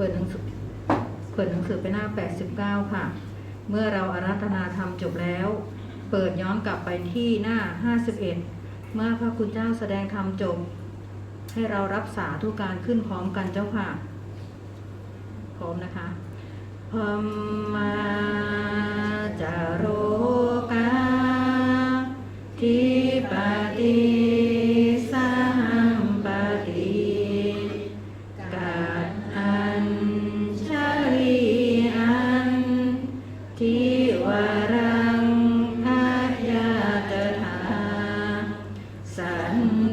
เปิดหนังสือเปิดหนังสือไปหน้า 89 ค่ะ เมื่อเราอารัธนาธรรมจบแล้ว เปิดย้อนกลับไปที่หน้า 51 เมื่อพระคุณเจ้าแสดงธรรมจบ ให้เรารับสาธุการขึ้นพร้อมกันเจ้าค่ะ พร้อมนะคะพมมาจาโรกาทิปติ สั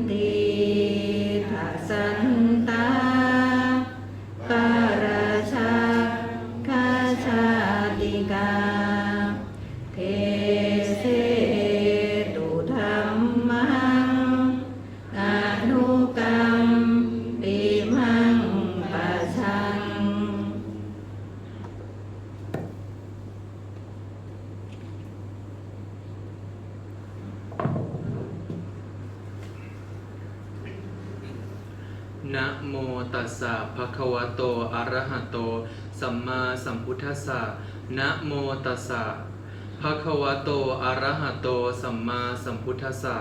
สัมมาสัมพุทธัสสะ นะโมตัสสะ ภะคะวะโต อะระหะโต สัมมาสัมพุทธัสสะ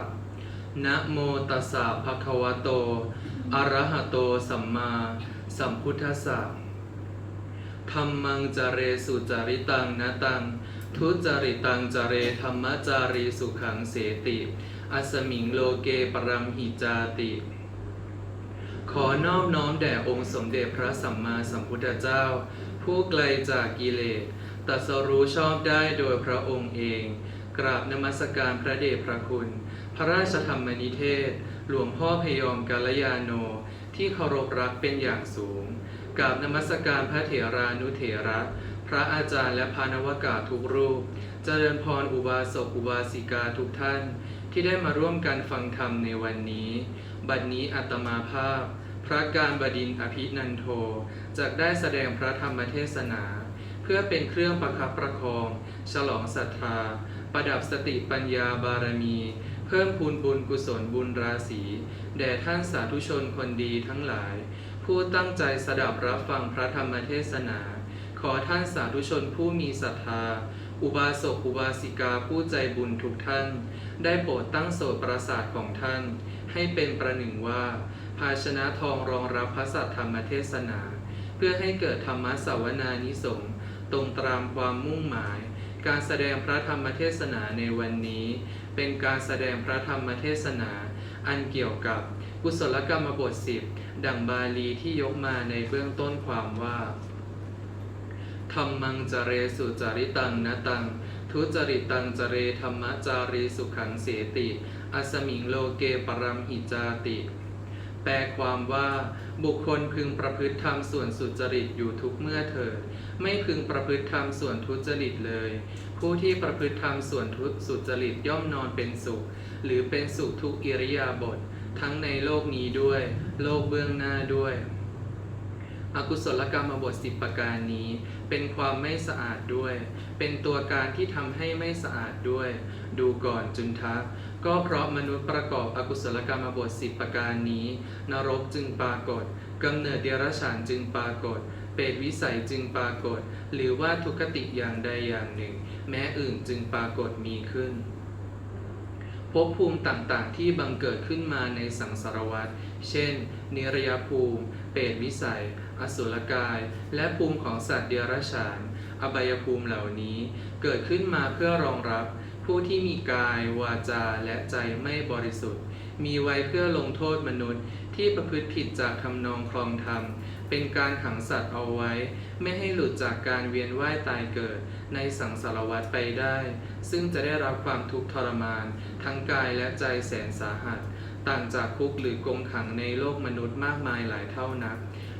นะโมตัสสะ ภะคะวะโต อะระหะโต สัมมาสัมพุทธัสสะธรรมังจเรสุจริตังนะตัง ทุจริตังจเรธรรมจารีสุขังเสติอัสมิงโลเกปรัมหิจาติขอนอบน้อมแด่องค์สมเด็จพระสัมมาสัมพุทธเจ้า ผู้ไกลจากกิเลสตรัสรู้ชอบได้โดยพระองค์เอง กราบนมัสการพระเดชพระคุณ พระราชธรรมนิเทศ หลวงพ่อพยอมกาลยาโน ที่เคารพรักเป็นอย่างสูง กราบนมัสการพระเถรานุเถระ พระอาจารย์และพานวกาทุกรูป เจริญพรอุบาสกอุบาสิกาทุกท่าน ที่ได้มาร่วมกันฟังธรรมในวันนี้ บัดนี้อาตมาภาพ พระการบดินทร์อภินันโทจากได้แสดงพระธรรมเทศนา เพื่อเป็นเครื่องประคับประคอง ฉลองศรัทธา ประดับสติปัญญาบารมี เพิ่มพูนบุญกุศลบุญราศีแด่ท่านสาธุชนคนดีทั้งหลาย ผู้ตั้งใจสดับรับฟังพระธรรมเทศนา ขอท่านสาธุชนผู้มีศรัทธาอุบาสกอุบาสิกาผู้ใจบุญทุกท่าน ได้โปรดตั้งโสตประสาทของท่าน ให้เป็นประหนึ่งว่า ภาชนะทองรองรับพระสัทธรรมเทศนา เพื่อให้เกิดธรรมสาวนานิสงส์ตรงตามความมุ่งหมาย การแสดงพระธรรมเทศนาในวันนี้ เป็นการแสดงพระธรรมเทศนา อันเกี่ยวกับกุศลกรรมบทสิบดังบาลีที่ยกมาในเบื้องต้นความว่าธรรมังจเรสุจริตังนะตัง ทุจริตังจเรธรรมจารีสุขังเสติ อสมิงโลเกปรัมหิจาติ แปลความว่า บุคคลพึงประพฤติธรรมส่วนสุจริตอยู่ทุกเมื่อเถิด ไม่พึงประพฤติธรรมส่วนทุจริตเลย ผู้ที่ประพฤติธรรมส่วนทุสุจริตย่อมนอนเป็นสุข หรือเป็นสุขทุกอิริยาบถทั้งในโลกนี้ด้วย โลกเบื้องหน้าด้วยอกุศลกรรมบทสิบประการนี้ เป็นความไม่สะอาดด้วย เป็นตัวการที่ทำให้ไม่สะอาดด้วย ดูก่อนจุนทัก ก็เพราะมนุษย์ประกอบอกุศลกรรมบทสิบประการนี้ นรกจึงปรากฏกำเนิดเดรัจฉานจึงปรากฏ เปรตวิสัยจึงปรากฏ หรือว่าทุกติอย่างใดอย่างหนึ่ง แม้อื่นจึงปรากฏมีขึ้นภพภูมิต่างๆ ที่บังเกิดขึ้นมาในสังสารวัฏ เช่น นิรยภูมิ เปรตวิสัย อสุรกาย และภูมิของสัตว์เดรัจฉาน อบายภูมิเหล่านี้ เกิดขึ้นมาเพื่อรองรับ ผู้ที่มีกายวาจาและใจไม่บริสุทธิ์ มีไว้เพื่อลงโทษมนุษย์ ที่ประพฤติผิดจากทำนองคลองธรรม เป็นการขังสัตว์เอาไว้ ไม่ให้หลุดจากการเวียนว่ายตายเกิด ในสังสารวัฏไปได้ ซึ่งจะได้รับความทุกข์ทรมาน ทั้งกายและใจแสนสาหัส ต่างจากคุกหรือกรงขังในโลกมนุษย์มากมายหลายเท่านัก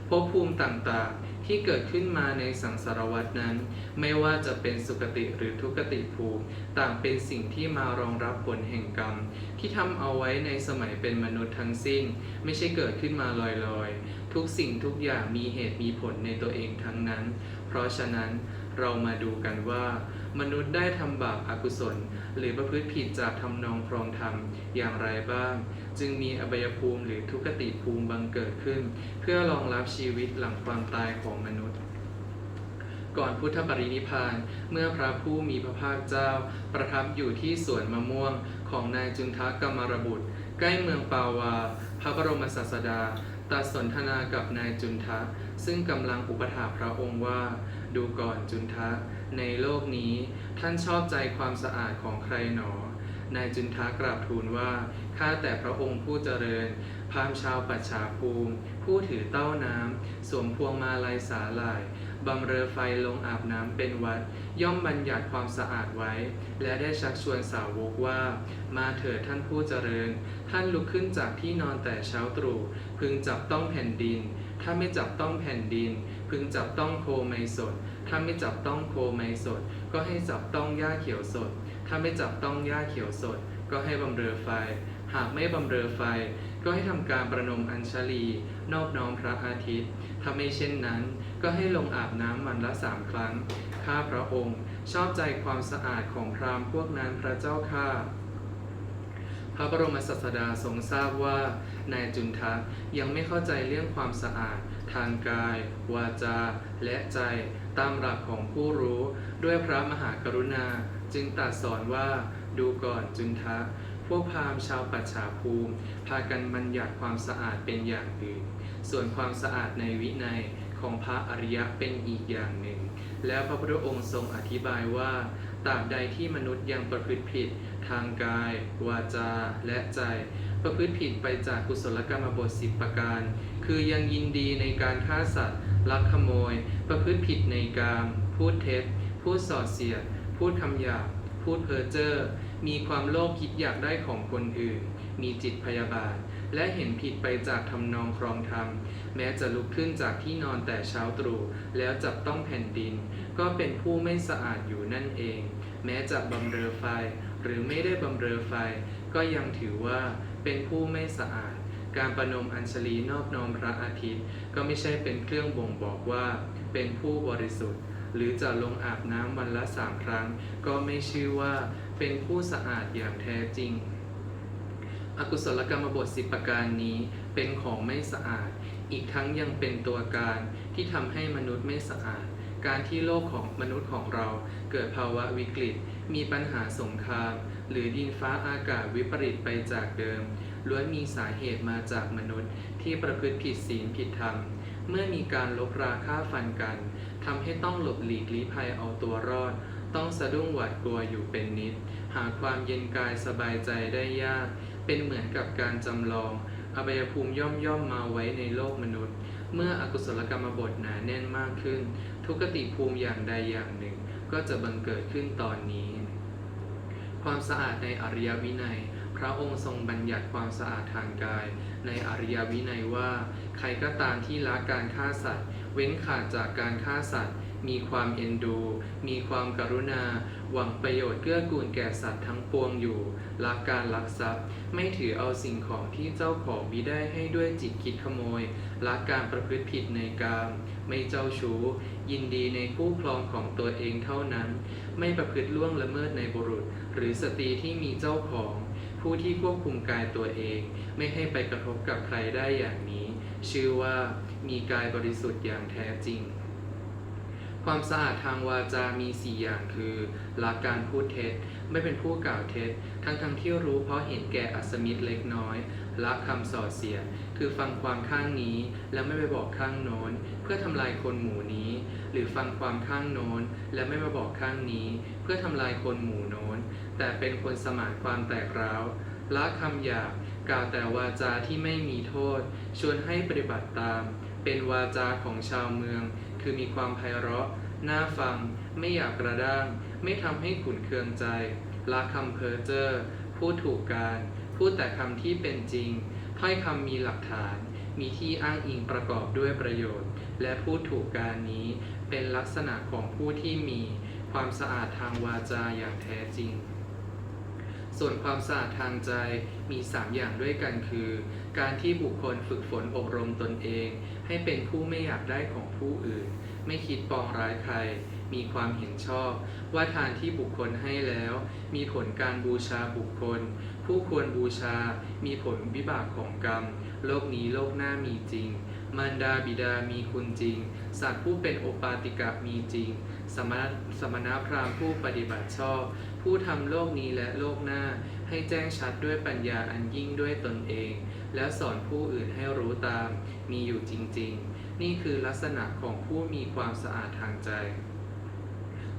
ภพภูมิต่างๆ ที่เกิดขึ้นมาในสังสารวัฏนั้น ไม่ว่าจะเป็นสุคติหรือทุกติภูมิ ต่างเป็นสิ่งที่มารองรับผลแห่งกรรม ที่ทำเอาไว้ในสมัยเป็นมนุษย์ทั้งสิ้น ไม่ใช่เกิดขึ้นมาลอยๆ ทุกสิ่งทุกอย่างมีเหตุมีผลในตัวเองทั้งนั้น เพราะฉะนั้นเรามาดูกันว่า มนุษย์ได้ทำบาปอากุศล หรือประพฤติผิดจากทำนองครองธรรมอย่างไรบ้าง จึงมีอบายภูมิหรือทุกติภูมิบังเกิดขึ้น เพื่อรองรับชีวิตหลังความตายของมนุษย์ ก่อนพุทธปรินิพานเมื่อพระผู้มีพระภาคเจ้า ประทับอยู่ที่สวนมะม่วงของนายจุนทะกมารบุตร ใกล้เมืองปาวา พระบรมศาสดาตัดสนทนากับนายจุนทะ ซึ่งกำลังอุปถาพระองค์ว่า ดูก่อนจุนทะ ในโลกนี้ท่านชอบใจความสะอาดของใครหนอ นายจุนทะกราบทูลว่า ข้าแต่พระองค์ผู้เจริญ พามชาวปัจฉาภูมิ ผู้ถือเต้าน้ำ สวมพวงมาลัยสาหร่ายบำเรอไฟลงอาบน้ำเป็นวัด ย่อมบัญญัติความสะอาดไว้ และได้ชักชวนสาวกว่า มาเถิดท่านผู้เจริญ ท่านลุกขึ้นจากที่นอนแต่เช้าตรู่พึงจับต้องแผ่นดิน ถ้าไม่จับต้องแผ่นดิน พึงจับต้องโคไมสด ถ้าไม่จับต้องโคไมสด ก็ให้จับต้องหญ้าเขียวสด ถ้าไม่จับต้องหญ้าเขียวสด ก็ให้บำเรอไฟ หากไม่บำเรอไฟ ก็ให้ทำการประนมอัญชลี นอบน้อมพระอาทิตย์ ถ้าไม่เช่นนั้น ก็ให้ลงอาบน้ำวันละสามครั้ง ข้าพระองค์ ชอบใจความสะอาดของพราหมณ์พวกนั้นพระเจ้าข้าพระบรมศาสดาทรงทราบว่า นายจุนทะยังไม่เข้าใจเรื่องความสะอาด ทางกาย วาจา และใจ ตามหลักของผู้รู้ ด้วยพระมหากรุณา จึงตรัสสอนว่าดูก่อนจุนทะ พวกพราหมณ์ชาวปัจฉาภูมิ พากันบัญญัติความสะอาดเป็นอย่างอื่น ส่วนความสะอาดในวินัยของพระอริยะเป็นอีกอย่างหนึ่ง แล้วพระพุทธองค์ทรงอธิบายว่าตราบใดที่มนุษย์ยังประพฤติผิด ทางกาย วาจา และใจ ประพฤติผิดไปจากกุศลกรรมบทสิบประการ คือยังยินดีในการฆ่าสัตว์ ลักขโมย ประพฤติผิดในกาม พูดเท็จ พูดส่อเสียด พูดคำหยาบพูดเพ้อเจ้อมีความโลภคิดอยากได้ของคนอื่น มีจิตพยาบาท และเห็นผิดไปจากทำนองครองธรรม แม้จะลุกขึ้นจากที่นอนแต่เช้าตรู่แล้วจับต้องแผ่นดิน ก็เป็นผู้ไม่สะอาดอยู่นั่นเอง แม้จะบำเรอไฟ หรือไม่ได้บำเรอไฟ ก็ยังถือว่าเป็นผู้ไม่สะอาด การประนมอัญชลีนอบน้อมพระอาทิตย์ ก็ไม่ใช่เป็นเครื่องบ่งบอกว่า เป็นผู้บริสุทธิ์ หรือจะลงอาบน้ำวันละสามครั้ง ก็ไม่ชื่อว่าเป็นผู้สะอาดอย่างแท้จริง อกุศลกรรมบทสิบประการนี้เป็นของไม่สะอาด อีกทั้งยังเป็นตัวการที่ทำให้มนุษย์ไม่สะอาด การที่โลกของมนุษย์ของเราเกิดภาวะวิกฤต มีปัญหาสงคราม หรือดินฟ้าอากาศวิปริตไปจากเดิมล้วนมีสาเหตุมาจากมนุษย์ที่ประพฤติผิดศีลผิดธรรม เมื่อมีการลบราฆ่าฟันกัน ทำให้ต้องหลบหลีกลี้ภัยเอาตัวรอด ต้องสะดุ้งหวาดกลัวอยู่เป็นนิด หาความเย็นกายสบายใจได้ยาก เป็นเหมือนกับการจำลอง อบายภูมิย่อมย่อมมาไว้ในโลกมนุษย์ เมื่ออกุศลกรรมบทหนาแน่นมากขึ้น ทุกติภูมิอย่างใดอย่างหนึ่ง ก็จะบังเกิดขึ้นตอนนี้ ความสะอาดในอริยวินัยพระองค์ทรงบัญญัติความสะอาดทางกาย ในอริยวินัยว่า ใครก็ตามที่ละการฆ่าสัตว์ เว้นขาดจากการฆ่าสัตว์ มีความเอ็นดู มีความกรุณา หวังประโยชน์เกื้อกูลแก่สัตว์ทั้งปวงอยู่ละการลักทรัพย์ ไม่ถือเอาสิ่งของที่เจ้าของมิได้ให้ด้วยจิตคิดขโมยละการประพฤติผิดในกาม ไม่เจ้าชู้ ยินดีในคู่ครองของตัวเองเท่านั้น ไม่ประพฤติล่วงละเมิดในบุรุษ หรือสตรีที่มีเจ้าของ ผู้ที่ควบคุมกายตัวเอง ไม่ให้ไปกระทบกับใครได้อย่างนี้ ชื่อว่ามีกายบริสุทธิ์อย่างแท้จริง ความสะอาดทางวาจา มีสี่อย่างคือละการพูดเท็จ ไม่เป็นผู้กล่าวเท็จ ทั้งทั้งที่รู้เพราะเห็นแก่อัสมิตรเล็กน้อยละคำส่อเสียด คือฟังความข้างนี้ แล้วไม่ไปบอกข้างโน้น เพื่อทำลายคนหมู่นี้ หรือฟังความข้างโน้น และไม่มาบอกข้างนี้ เพื่อทำลายคนหมู่โน้น แต่เป็นคนสมานความแตกร้าวละคำหยาบ กล่าวแต่วาจาที่ไม่มีโทษ ชวนให้ปฏิบัติตาม เป็นวาจาของชาวเมือง คือมีความไพเราะ น่าฟัง ไม่อยากกระด้าง ไม่ทำให้ขุนเคืองใจ ละคำเพ้อเจ้อพูดถูกการ พูดแต่คำที่เป็นจริง ถ้อยคำมีหลักฐาน มีที่อ้างอิงประกอบด้วยประโยชน์ และพูดถูกการนี้ เป็นลักษณะของผู้ที่มี ความสะอาดทางวาจาอย่างแท้จริง ส่วนความสะอาดทางใจมี 3 อย่างด้วยกันคือ การที่บุคคลฝึกฝนอบรมตนเอง ให้เป็นผู้ไม่อยากได้ของผู้อื่น ไม่คิดปองร้ายใคร มีความเห็นชอบ ว่าทานที่บุคคลให้แล้ว มีผลการบูชาบุคคล ผู้ควรบูชา มีผลวิบากของกรรม โลกนี้โลกหน้ามีจริงมารดาบิดามีคุณจริง สัตว์ผู้เป็นโอปาติกะมีจริง สมณะสมณพราหมณ์ผู้ปฏิบัติชอบ ผู้ทำโลกนี้และโลกหน้า ให้แจ้งชัดด้วยปัญญาอันยิ่งด้วยตนเอง แล้วสอนผู้อื่นให้รู้ตาม มีอยู่จริงๆ นี่คือลักษณะของผู้มีความสะอาดทางใจ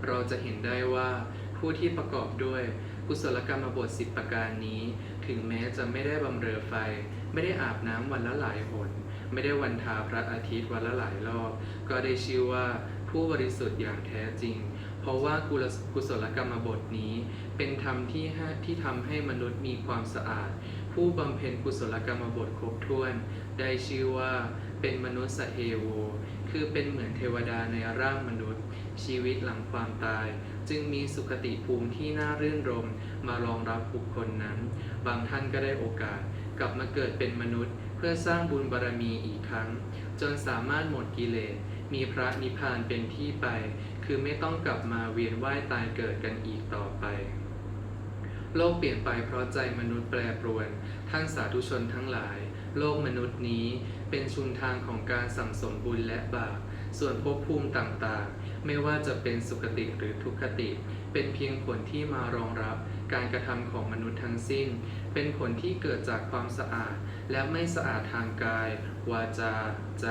เราจะเห็นได้ว่า ผู้ที่ประกอบด้วยกุศลกรรมบทสิบประการนี้ ถึงแม้จะไม่ได้บำเรอไฟ ไม่ได้อาบน้ำวันละหลายหน ไม่ได้วันทาพระอาทิตย์วันละหลายรอบ ก็ได้ชื่อว่าผู้บริสุทธิ์อย่างแท้จริง เพราะว่ากุลกุศลกรรมบทนี้ เป็นธรรมที่หที่ทำให้มนุษย์มีความสะอาด ผู้บำเพ็ญกุศลกรรมบทครบถ้วน ได้ชื่อว่าเป็นมนุษย์สเทโว คือเป็นเหมือนเทวดาในร่างมนุษย์ ชีวิตหลังความตาย จึงมีสุขติภูมิที่น่ารื่นรมมารองรับบุคคลนั้น บางท่านก็ได้โอกาส กลับมาเกิดเป็นมนุษย์ เพื่อสร้างบุญบารรมีอีกครั้ง จนสามารถหมดกิเลสมีพระนิพพานเป็นที่ไป คือไม่ต้องกลับมาเวียนว่ายตายเกิดกันอีกต่อไป โลกเปลี่ยนไปเพราะใจมนุษย์แปรปรวน ท่านสาธุชนทั้งหลาย โลกมนุษย์นี้เป็นชุมทางของการสั่งสมบุญและบาป ส่วนภพภูมิต่างๆ ไม่ว่าจะเป็นสุคติหรือทุกขติ เป็นเพียงผลที่มารองรับการกระทำของมนุษย์ทั้งสิ้น เป็นผลที่เกิดจากความสะอาด และไม่สะอาดทางกาย วาจา ใจ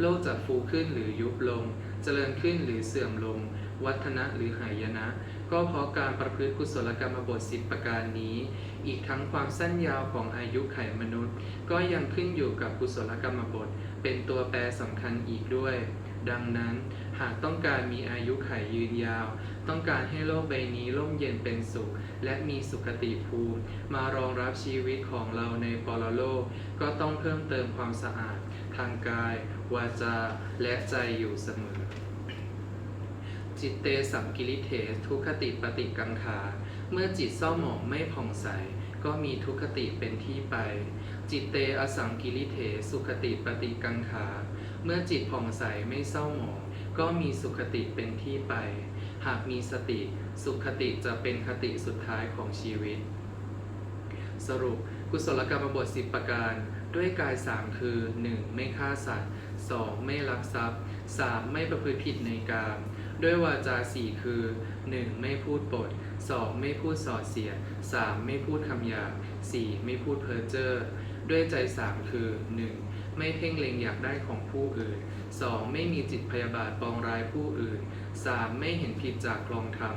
โลกจะฟูขึ้นหรือยุบลง เจริญขึ้นหรือเสื่อมลง วัฒนะหรือหายนะ ก็เพราะการประพฤติกุศลกรรมบทสิบประการนี้ อีกทั้งความสั้นยาวของอายุไขมนุษย์ ก็ยังขึ้นอยู่กับกุศลกรรมบทเป็นตัวแปรสำคัญอีกด้วย ดังนั้นหากต้องการมีอายุไขยืนยาว ต้องการให้โลกใบนี้ร่มเย็นเป็นสุข และมีสุขติภูมิ มารองรับชีวิตของเราในปรโลก ก็ต้องเพิ่มเติมความสะอาด ทางกาย วาจา และใจอยู่เสมอ จิตเตสัมกิริเททุกขติปฏิกังขา เมื่อจิตเศร้าหมองไม่ผ่องใส ก็มีทุกขติเป็นที่ไป จิตเตอสังกิริเทสุขติปฏิกังขา เมื่อจิตผ่องใสไม่เศร้าหมอง ก็มีสุขติเป็นที่ไป หากมีสติสุขติจะเป็นคติสุดท้ายของชีวิต สรุปกุศลกรรมบท 10 ประการ ด้วยกาย 3 คือ 1. ไม่ฆ่าสัตว์ 2. ไม่ลักทรัพย์ 3. ไม่ประพฤติผิดในกาม ด้วยวาจา4คือ 1. ไม่พูดปด 2. ไม่พูดส่อเสียด 3. ไม่พูดคำหยาบ 4. ไม่พูดเพ้อเจ้อด้วยใจ3คือ 1. ไม่เพ่งเล็งอยากได้ของผู้อื่น 2. ไม่มีจิตพยาบาทปองร้ายผู้อื่น 3. ไม่เห็นผิดจากคลองธรรม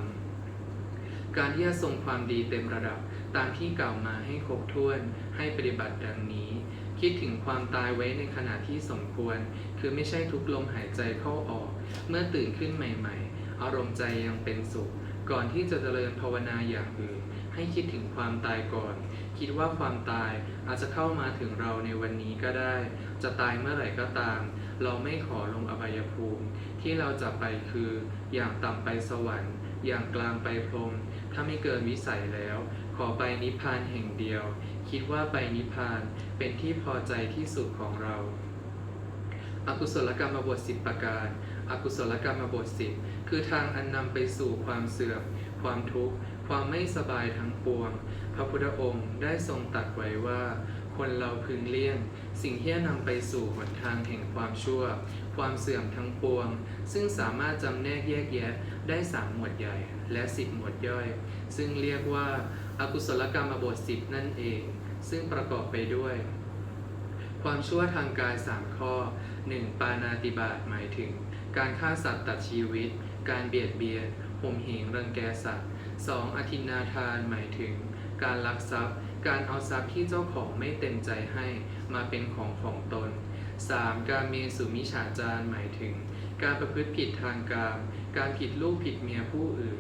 การที่จะทรงความดีเต็มระดับ ตามที่กล่าวมาให้ครบถ้วนให้ปฏิบัติดังนี้ คิดถึงความตายไว้ในขณะที่สมควร คือไม่ใช่ทุกลมหายใจเข้าออก เมื่อตื่นขึ้นใหม่ ๆ อารมณ์ใจยังเป็นสุข ก่อนที่จะเจริญภาวนาอย่างอื่น ให้คิดถึงความตายก่อน คิดว่าความตายอาจจะเข้ามาถึงเราในวันนี้ก็ได้ จะตายเมื่อไหร่ก็ตาม เราไม่ขอลงอบายภูมิ ที่เราจะไปคืออย่างต่ำไปสวรรค์ อย่างกลางไปพรมถ้าไม่เกินวิสัยแล้ว ขอไปนิพพานแห่งเดียว คิดว่าไปนิพพานเป็นที่พอใจที่สุดของเรา อกุศลกรรมบทสิบประการ อกุศลกรรมบทสิบคือทางอันนำไปสู่ความเสื่อม ความทุกข์ ความไม่สบายทั้งปวง พระพุทธองค์ได้ทรงตรัสไว้ว่า คนเราพึงเลี่ยง สิ่งที่นำไปสู่หนทางแห่งความชั่ว ความเสื่อมทั้งปวง ซึ่งสามารถจำแนกแยกแยะได้สามหมวดใหญ่และสิบหมวดย่อย ซึ่งเรียกว่าอากุศลกรรมบทสิบนั่นเอง ซึ่งประกอบไปด้วย ความชั่วทางกาย 3 ข้อ 1. ปานาติบาตหมายถึง การฆ่าสัตว์ตัดชีวิต การเบียดเบียนห่มเหงรังแกสัตว์ 2. อธินาทานหมายถึง การลักทรัพย์ การเอาทรัพย์ที่เจ้าของไม่เต็มใจให้มาเป็นของของตน 3. การเมสุมิฉาจารหมายถึง การประพฤติผิดทางกามการผิดลูกผิดเมียผู้อื่น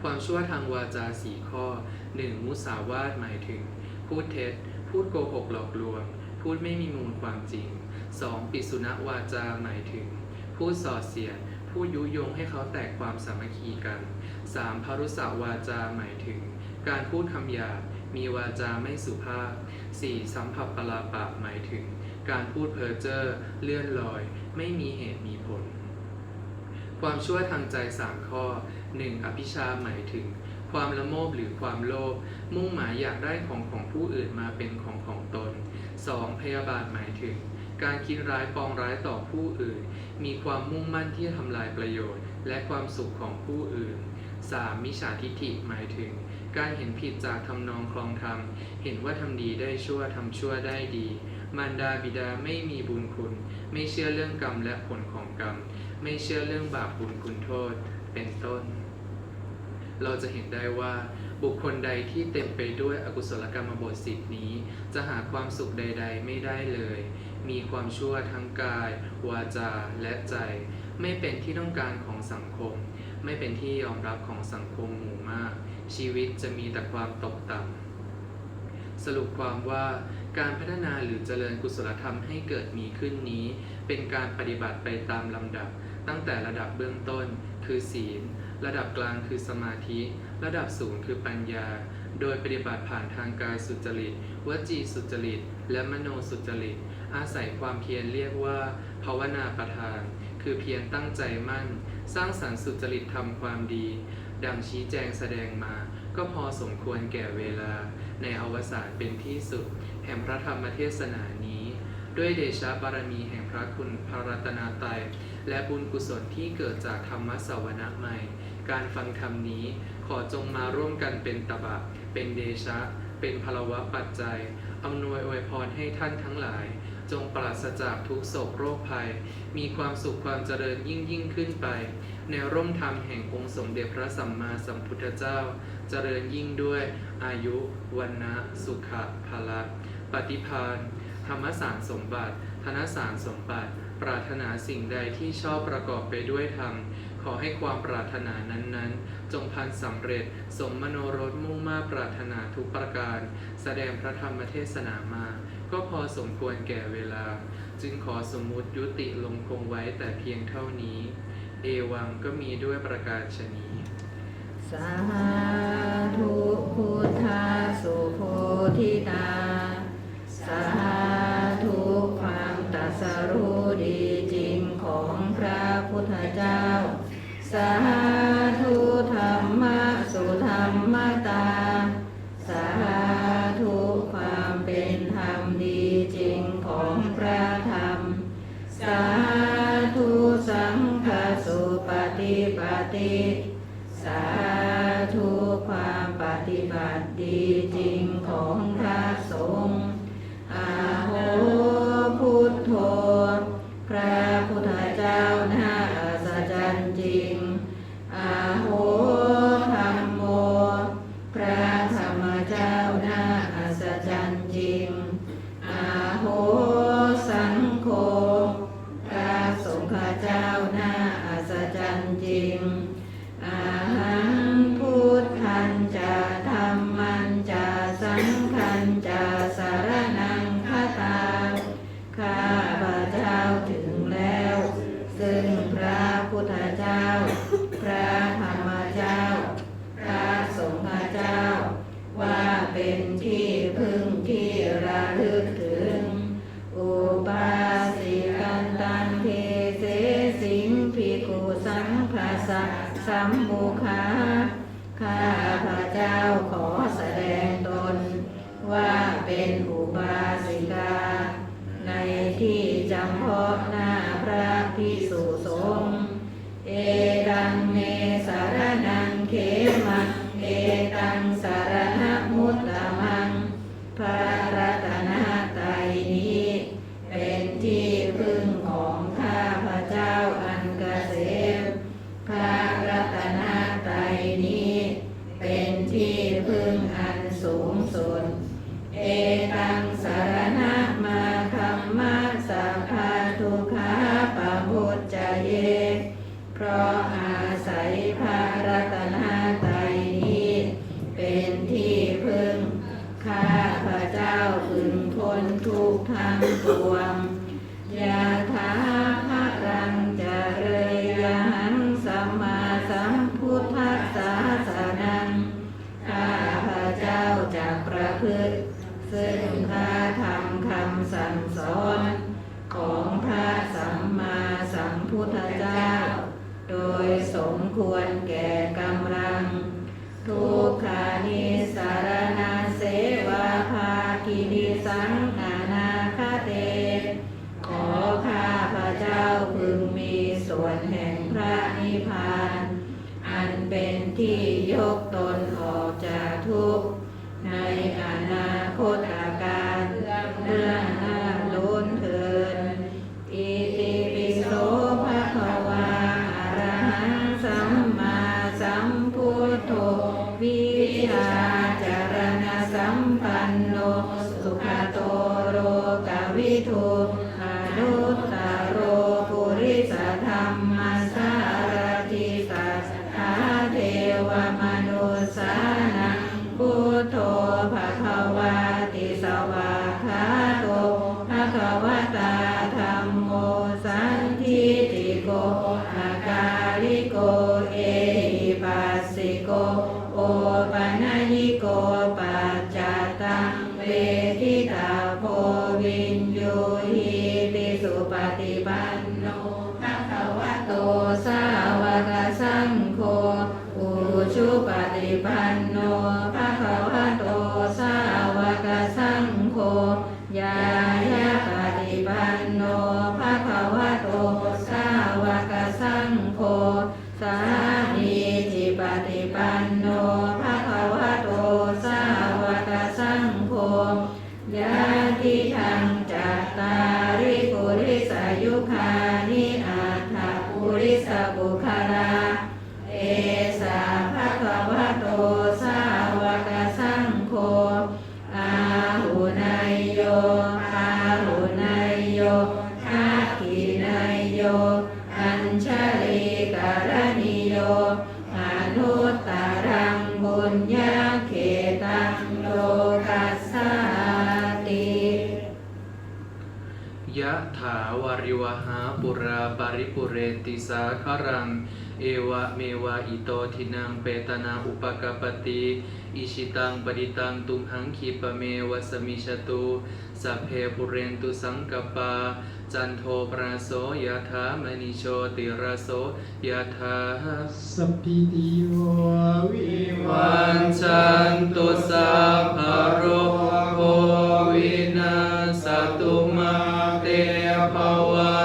ความชั่วทางวาจาสี่ข้อ 1. มุสาวาทหมายถึง พูดเท็จ พูดโกหกหลอกลวง พูดไม่มีมูลความจริง 2. ปิสุณวาจาหมายถึง พูดส่อเสียดพูดยุยงให้เขาแตกความสามัคคีกัน 3. พารุษาวาจาหมายถึง การพูดคำหยาบมีวาจาไม่สุภาพ 4. สัมผัสปลาปะหมายถึง การพูดเพ้อเจ้อเลื่อนลอย ไม่มีเหตุมีผล ความชั่วทางใจสามข้อ 1. อภิชาหมายถึง ความละโมบหรือความโลภมุ่งหมายอยากได้ของของผู้อื่นมาเป็นของของตน 2. พยาบาทหมายถึง การคิดร้ายปองร้ายต่อผู้อื่น มีความมุ่งมั่นที่ทำลายประโยชน์ และความสุขของผู้อื่น 3. มิจฉาทิฏฐิหมายถึง การเห็นผิดจากทำนองคลองธรรม เห็นว่าทำดีได้ชั่วทำชั่วได้ดี มารดาบิดาไม่มีบุญคุณ ไม่เชื่อเรื่องกรรมและผลของกรรม ไม่เชื่อเรื่องบาปบุญคุณโทษ เป็นต้น เราจะเห็นได้ว่าบุคคลใดที่เต็มไปด้วยอกุศลกรรมบทสิบนี้ จะหาความสุขใด ๆ ไม่ได้เลย มีความชั่วทั้งกาย วาจาและใจ ไม่เป็นที่ต้องการของสังคม ไม่เป็นที่ยอมรับของสังคมหมู่มาก ชีวิตจะมีแต่ความตกต่ำสรุปความว่า การพัฒนาหรือเจริญกุศลธรรมให้เกิดมีขึ้นนี้ เป็นการปฏิบัติไปตามลำดับ ตั้งแต่ระดับเบื้องต้น คือศีล ระดับกลางคือสมาธิ ระดับสูงคือปัญญา โดยปฏิบัติผ่านทางกายสุจริตวจีสุจริต และมโนสุจริต อาศัยความเพียรเรียกว่า ภาวนาประทาน คือเพียรตั้งใจมั่น สร้างสรรค์สุจริตทำความดี ดังชี้แจงแสดงมา ก็พอสมควรแก่เวลา ในอวสานเป็นที่สุด แห่งพระธรรมเทศนานี้ ด้วยเดชะบารมีแห่งพระคุณพระรัตนตรัยและบุญกุศลที่เกิดจากธรรมสวนะใหม่ การฟังธรรมนี้ขอจงมาร่วมกันเป็นตบะ เป็นเดชะ เป็นพลวะปัจจัยอำนวยอวยพรให้ท่านทั้งหลาย จงปราศจากทุกโศกโรคภัย มีความสุขความเจริญยิ่งยิ่งขึ้นไป ในร่มธรรมแห่งองค์สมเด็จพระสัมมาสัมพุทธเจ้า เจริญยิ่งด้วยอายุวันนะสุขะภละ ปฏิพานธรรมสารสมบัติ ธนสารสมบัติ ปรารถนาสิ่งใดที่ชอบประกอบไปด้วยธรรม ขอให้ความปรารถนานั้นๆ จงพันสำเร็จ สมมโนรสมุ่งมาปรารถนาทุกประการ แสดงพระธรรมเทศนามา ก็พอสมควรแก่เวลา จึงขอสมมุติยุติลงคงไว้แต่เพียงเท่านี้ เอวังก็มีด้วยประการชนีสาธุพุทธาสุโพธิตา สาธุความตรัสรู้ดีจริงของพระพุทธเจ้า สา ร ว่ ที่ยกตนออกจากทุกข์ โกเอหิปัสสิโกโอปะนยิโกปัจจตังเวทิตาโพวินโยหิติสุปฏิปันโนภะคะวะโตสาวกสังโฆอุชุปฏิปัน খারা หาปุราปริปุเรนติสาครัง เอวะเมวะอิโตทินังเปตนาอุปกปติอิชิตังปฏิตังตุมหังคีปเมวสมิชตุสัพเพปุเรนตุสังกปา จันโทปราโสยะธามณิโชติราโสยะธาสัพพิติโยวิวันจันโตสัพพโรโควินาสตุมาเตภวั